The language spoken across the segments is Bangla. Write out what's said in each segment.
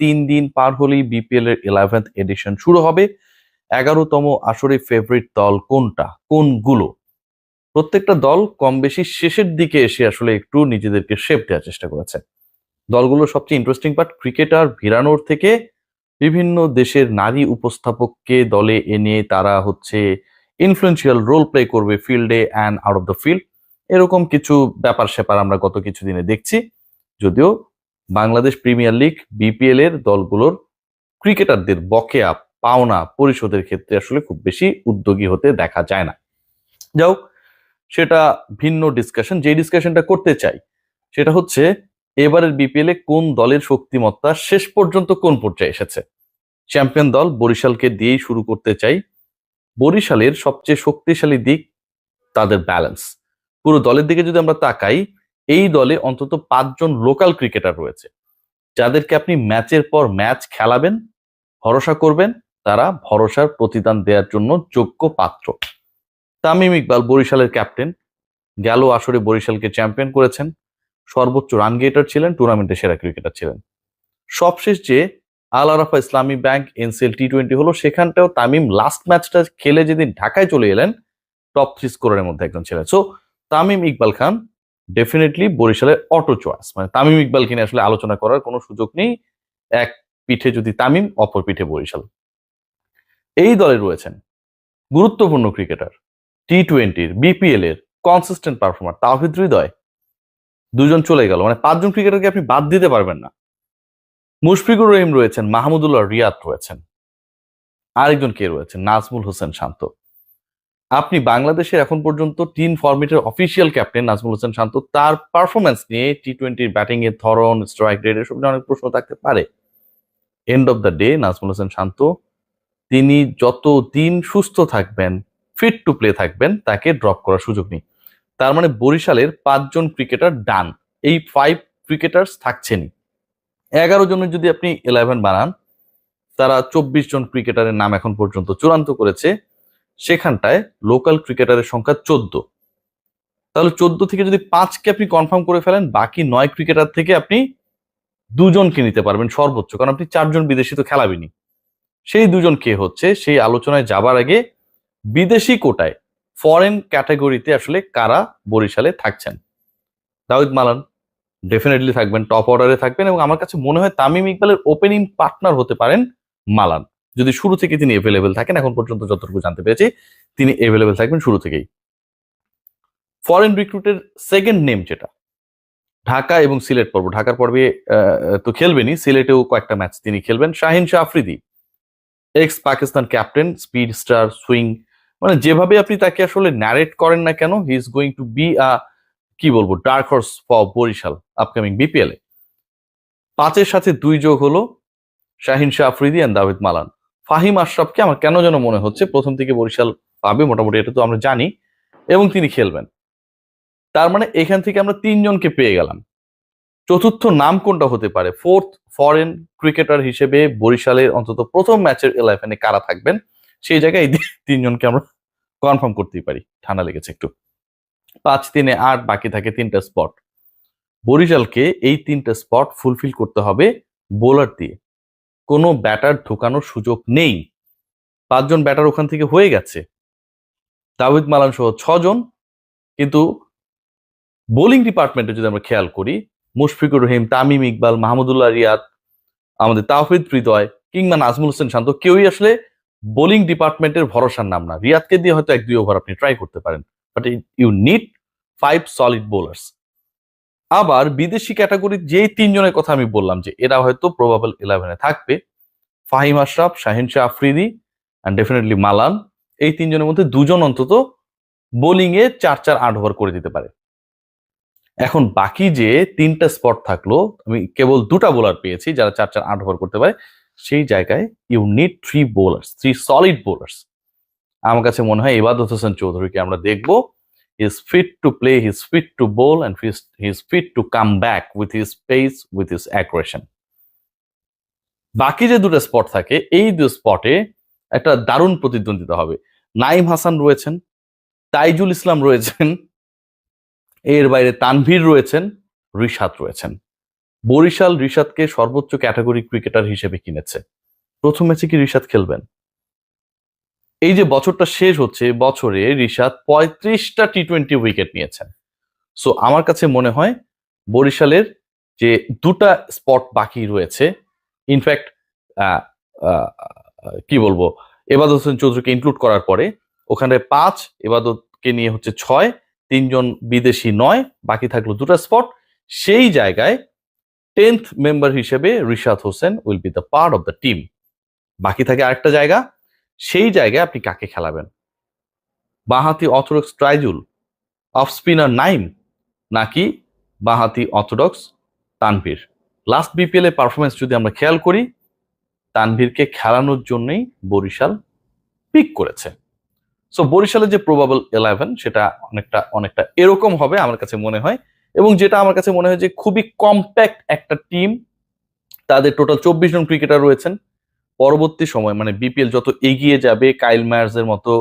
তিন দিন পার হলেই বিপিএল এর ইলেভেন্থ এডিশন শুরু হবে। এগারোতম আসরে ফেভারিট দল কোনটা? কোনগুলো? প্রত্যেকটা দল কম বেশি শেষের দিকে এসে আসলে একটু নিজেদেরকে শেপ দেওয়ার চেষ্টা করেছে। দলগুলো সবচেয়ে ইন্টারেস্টিং পার্ট ক্রিকেটার ভিরানোর থেকে বিভিন্ন দেশের নারী উপস্থাপককে দলে এনে তারা হচ্ছে ইনফ্লুয়েন্সিয়াল রোল প্লে করবে ফিল্ডে and out of the field এরকম কিছু ব্যাপার স্যাপার আমরা গত কিছুদিনে দেখছি। যদিও বাংলাদেশ প্রিমিয়ার লিগ বিপিএল এর দলগুলোর ক্রিকেটারদের বকেয়া পাওনা পরিশোধের ক্ষেত্রে আসলে খুব বেশি উদ্যোগী হতে দেখা যায় না। যাও সেটা ভিন্ন ডিসকাশন যে ডিসকাশনটা করতে চাই, সেটা হচ্ছে এবারের বিপিএল এ কোন দলের শক্তিমত্তা শেষ পর্যন্ত কোন পর্যায়ে এসেছে? চ্যাম্পিয়ন দল বরিশালকে দিয়েই শুরু করতে চাই। বরিশালের সবচেয়ে শক্তিশালী দিক তাদের ব্যালেন্স পুরো দলের দিকে যদি আমরা তাকাই এই দলে অন্তত পাঁচজন লোকাল ক্রিকেটার রয়েছে। যাদেরকে আপনি ম্যাচের পর ম্যাচ খেলাবেন, ভরসা করবেন, তারা ভরসার প্রতিদান দেওয়ার জন্য যোগ্য পাত্র। তামিম ইকবাল বরিশালের ক্যাপ্টেন গেল আসরে বরিশালকে চ্যাম্পিয়ন করেছেন, সর্বোচ্চ রান গেটার ছিলেন টুর্নামেন্টের সেরা ক্রিকেটার ছিলেন। সবশেষ যে আল আরাফা ইসলামী ব্যাংক এনসিএল টি টোয়েন্টি হলো, সেখানটাও তামিম লাস্ট ম্যাচটা খেলে যেদিন ঢাকায় চলে এলেন টপ থ্রি স্কোরের মধ্যে একজন ছিলেন। সো তামিম ইকবাল খান ডেফিনেটলি বরিশালের অটো চয়েস মানে তামিম ইকবালকে নিয়ে আসলে আলোচনা করার কোনো সুযোগ নেই। এক পিঠে যদি তামিম, অপর পিঠে বরিশাল। এই দলে রয়েছেন গুরুত্বপূর্ণ ক্রিকেটার টি টোয়েন্টির বিপিএল এর কনসিস্টেন্ট পারফর্মার তাওহিদ হৃদয়। দুজন চলে গেল মানে পাঁচজন ক্রিকেটারকে আপনি বাদ দিতে পারবেন না। মুশফিকুর রহিম রয়েছেন, মাহমুদুল্লাহ রিয়াদ রয়েছেন। আরেকজন কে রয়েছেন? নাজমুল হোসেন শান্ত। আপনি বাংলাদেশের এখন পর্যন্ত তিন ফরম্যাটের অফিসিয়াল ক্যাপ্টেন নাজমুল হোসেন শান্ত, তার পারফরমেন্স নিয়ে টি টোয়েন্টির ব্যাটিং এর ধরন স্ট্রাইক রেট এসব নিয়ে অনেক প্রশ্ন থাকতে পারে। End of the day Najmul Hossain Shanto, তিনি যত দিন সুস্থ থাকবেন ফিট টু প্লে থাকবেন, তাকে ড্রপ করার সুযোগ নেই। তার মানে বরিশালের পাঁচজন ক্রিকেটার ডান এই ফাইভ ক্রিকেটার্স থাকছেনই। এগারো জনের যদি আপনি ইলেভেন বানান, তারা চব্বিশ জন ক্রিকেটারের নাম এখন পর্যন্ত চূড়ান্ত করেছে। সেখানটায় লোকাল ক্রিকেটারের সংখ্যা চোদ্দ। তাহলে চোদ্দ থেকে যদি পাঁচকে আপনি কনফার্ম করে ফেলেন, বাকি নয় ক্রিকেটার থেকে আপনি দুজনকে নিতে পারবেন সর্বোচ্চ, কারণ আপনি চারজন বিদেশি তো খেলাবেনি। সেই দুজন কে হচ্ছে? সেই আলোচনায় যাবার আগে বিদেশি কোটায় ফরেন ক্যাটাগরিতে আসলে কারা বরিশালে থাকছেন? দাউদ মালান ডেফিনেটলি থাকবেন টপ অর্ডারে থাকবেন এবং আমার কাছে মনে হয় তামিম ইকবালের ওপেনিং পার্টনার হতে পারেন মালান। যদি শুরু থেকে তিনি এভেলেবেল থাকেন, এখন পর্যন্ত যতটুকু জানতে পেরেছি, তিনি এভেলেবেল থাকবেন শুরু থেকেই। ফরেন রিক্রুটের সেকেন্ড নেম যেটা, ঢাকা এবং সিলেট পর্ব, ঢাকার পর্বে তো খেলবেনই, সিলেটেও কয়েকটা ম্যাচ তিনি খেলবেন। Shaheen Shah Afridi ex Pakistan captain speed star swing মানে যেভাবে আপনি তাকে আসলে ন্যারেট করেন না কেন he is going to be a কি বলব dark horse for Barishal upcoming BPL এ। পাঁচের সাথে দুই যোগ হলো Shaheen Shah Afridi and Dawid Malan. Faheem আশরাফকে আমার কেন যেন মনে হচ্ছে? প্রথম থেকে বরিশাল পাবে, মোটামুটি এটা তো আমরা জানি। এবং তিনি খেলবেন। তার মানে এখান থেকে আমরা তিনজনকে পেয়ে গেলাম। চতুর্থ নাম কোনটা হতে পারে? ফোর্থ ফরেন ক্রিকেটার হিসেবে বরিশালের অন্তত প্রথম ম্যাচের ইলেভেনে কারা থাকবেন? সেই জায়গায় এই তিনজনকে আমরা কনফার্ম করতেই পারি। ঠান্ডা লেগেছে একটু। পাঁচ, তিনে আট, বাকি থাকে তিনটা স্পট বরিশালকে এই তিনটা স্পট ফুলফিল করতে হবে বোলার দিয়ে। কোনো ব্যাটার ঢোকানোর সুযোগ নেই। পাঁচজন ব্যাটার ওখান থেকে হয়ে গেছে। তাহিদ মালান সহ ছজন। কিন্তু বোলিং ডিপার্টমেন্টে যদি আমরা খেয়াল করি, মুশফিকুর রহিম, তামিম ইকবাল, মাহমুদুল্লাহ রিয়াদ, আমাদের তাওহিদ হৃদয়, কিংবা নাজমুল হোসেন শান্ত, কেউই আসলে বোলিং ডিপার্টমেন্টের ভরসার নাম না। রিয়াদকে দিয়ে হয়তো এক দুই ওভার আপনি ট্রাই করতে পারেন। But you need five solid bowlers আবার বিদেশি ক্যাটাগরির যেই তিনজনের কথা আমি বললাম যে এরা হয়তো প্রবাবল ইলেভেনে থাকবে। Faheem Ashraf, Shaheen Shah Afridi and definitely Malan. এই তিনজনের মধ্যে দুজন অন্তত বোলিং এ চার চার আট ওভার করে দিতে পারে। এখন বাকি যে তিনটা স্পট থাকল, আমি কেবল দুটা বোলার পেয়েছি যারা চার চার আট ওভার করতে পারে, সেই জায়গায় you need three bowlers three solid bowlers আমার কাছে মনে হয় ইবাদত হোসেন চৌধুরীকে আমরা দেখব। Is fit to play his fit to bowl and his fit to come back with his pace with his aggression বাকি যে দুটো স্পট থাকে, এই দু স্পটে একটা দারুণ প্রতিদ্বন্দ্বিতা হবে। নাইম হাসান রয়েছেন, তাইজুল ইসলাম রয়েছেন, এর বাইরে তানভীর রয়েছেন, রিশাদ রয়েছেন। বরিশাল রিশাদকে সর্বোচ্চ ক্যাটাগরি ক্রিকেটার হিসেবে কিনেছে। প্রথম ম্যাচে কি রিশাদ খেলবেন? এই যে বছরটা শেষ হচ্ছে বছরে রিশাদ পঁয়ত্রিশটা টি টোয়েন্টি উইকেট নিয়েছেন। সো আমার কাছে মনে হয় বরিশালের যে দুটা স্পট বাকি রয়েছে ইনফ্যাক্ট কি বলব, এবাদত হোসেন চৌধুরীকে ইনক্লুড করার পরে, ওখানে পাঁচ, এবাদতকে নিয়ে হচ্ছে ছয়, তিনজন বিদেশি নয়, বাকি থাকল দুটা স্পট সেই জায়গায় টেন্থ মেম্বার হিসেবে Rishad Hossain will be the part of the team বাকি থাকে আরেকটা জায়গা সেই জায়গায় আপনি কাকে খেলাবেন? বাঁহাতি orthodox Taijul, off spinner Nayeem, নাকি বাঁহাতি অর্থোডক্স তানভীর? লাস্ট বিপিএল এর পারফরমেন্স যদি আমরা খেয়াল করি, তানভীরকে খেলানোর জন্যই বরিশাল পিক করেছে। সো বরিশালের যে প্রবাবল ইলেভেন সেটা অনেকটা অনেকটা এরকম হবে আমার কাছে মনে হয়। এবং যেটা আমার কাছে মনে হয় যে খুবই কম্প্যাক্ট একটা টিম তাদের টোটাল চব্বিশ জন ক্রিকেটার রয়েছেন। পরবর্তী সময় মানে বিপিএল যত এগিয়ে যাবে কাইল মায়ার্স এর মতো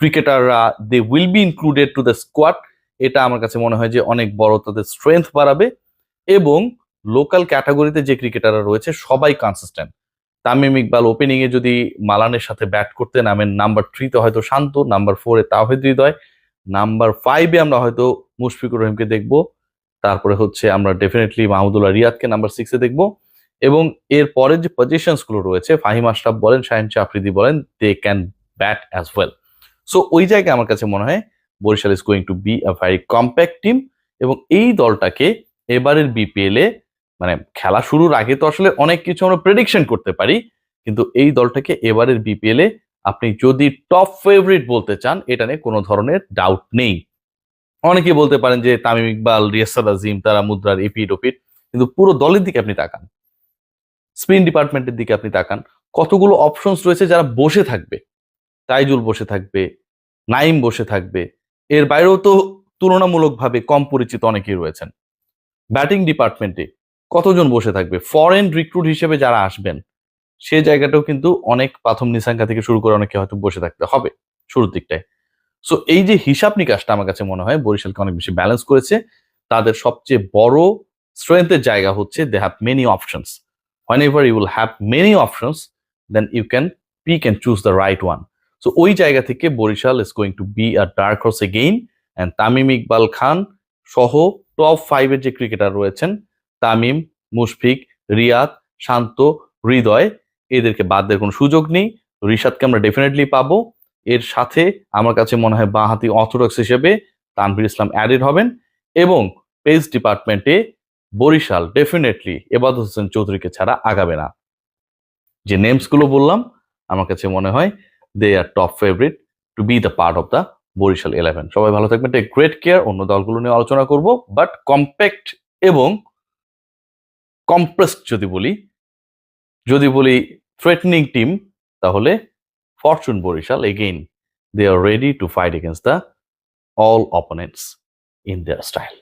ক্রিকেটাররা they will be included to the squad এটা আমার কাছে মনে হয় যে অনেক বড় তাদের স্ট্রেংথ বাড়াবে এবং লোকাল ক্যাটাগরিতে যে ক্রিকেটাররা রয়েছে, সবাই কনসিস্টেন্ট তামিম ইকবাল ওপেনিং এ যদি মালানের সাথে ব্যাট করতে নামেন নাম্বার থ্রিতে হয়তো শান্ত নাম্বার ফোরে তাহিদ হৃদয় নাম্বার ফাইভে আমরা হয়তো মুশফিকুর রহিমকে দেখব, তারপরে হচ্ছে আমরা ডেফিনেটলি মাহমুদুল্লাহ রিয়াদকে নাম্বার সিক্সে দেখব। এবং এর পরে যে পজিশনসগুলো রয়েছে, ফাহিম আশরাফ বলেন, শাহিন চাফরিদি বলেন they can bat as well so ওই জায়গায় আমার কাছে মনে হয় Barishal is going to be a very compact team এবং এই দলটাকে এবারের বিপিএল এ মানে খেলা শুরুর আগে তো আসলে অনেক কিছু আমরা প্রেডিকশন করতে পারি, কিন্তু এই দলটাকে এবারের বিপিএল এ আপনি যদি টপ ফেভারিট বলতে চান, এটা নিয়ে কোনো ধরনের ডাউট নেই। অনেকে বলতে পারেন যে তামিম ইকবাল রিয়াসাদ আজিম, তারা মুদ্রার এপিট ওপিট কিন্তু পুরো দলের দিকে আপনি তাকান। স্পিন ডিপার্টমেন্টের দিকে আপনি তাকান, কতগুলো অপশনস রয়েছে যারা বসে থাকবে? তাইজুল বসে থাকবে নাইম বসে থাকবে, এর বাইরেও তো তুলনামূলকভাবে কম পরিচিত অনেকেই রয়েছেন। ব্যাটিং ডিপার্টমেন্টে কতজন বসে থাকবে? ফরেন রিক্রুট হিসেবে যারা আসবেন, সে জায়গাটাও কিন্তু অনেক প্রাথম নিশাঙ্কা থেকে শুরু করে অনেকে হয়তো বসে থাকতে হবে শুরুর দিকটায়। সো এই যে হিসাব নিকাশটা আমার কাছে মনে হয় বরিশালকে অনেক বেশি ব্যালেন্স করেছে। তাদের সবচেয়ে বড় স্ট্রেংথের জায়গা হচ্ছে they have many options whenever you will have many options, then you can pick and choose the right one. So, ওই জায়গা থেকে Barishal is going to be a dark horse again. And Tamim Iqbal Khan সহ টপ ফাইভের যে ক্রিকেটার রয়েছেন, তামিম, মুশফিক, রিয়াদ, শান্ত, হৃদয়, এদেরকে বাদ দেওয়ার কোনো সুযোগ নেই। রিশাদকে আমরা ডেফিনেটলি পাবো। এর সাথে আমার কাছে মনে হয় বাঁহাতি অর্থোডক্স হিসেবে তানভীর ইসলাম অ্যাডেড হবেন। এবং পেস ডিপার্টমেন্টে বরিশাল ডেফিনেটলি এবাদ হোসেন চৌধুরীকে ছাড়া আগাবে না। যে নেমসগুলো বললাম, আমার কাছে মনে হয় they are top favourite to be the part of the Barishal eleven সবাই ভালো থাকবেন টেক গ্রেট কেয়ার অন্য দলগুলো নিয়ে আলোচনা করব বাট কম্প্যাক্ট এবং কম্প্রেসড যদি বলি যদি বলি থ্রেটনিং টিম তাহলে Fortune Barishal again they are ready to fight against the all opponents in their style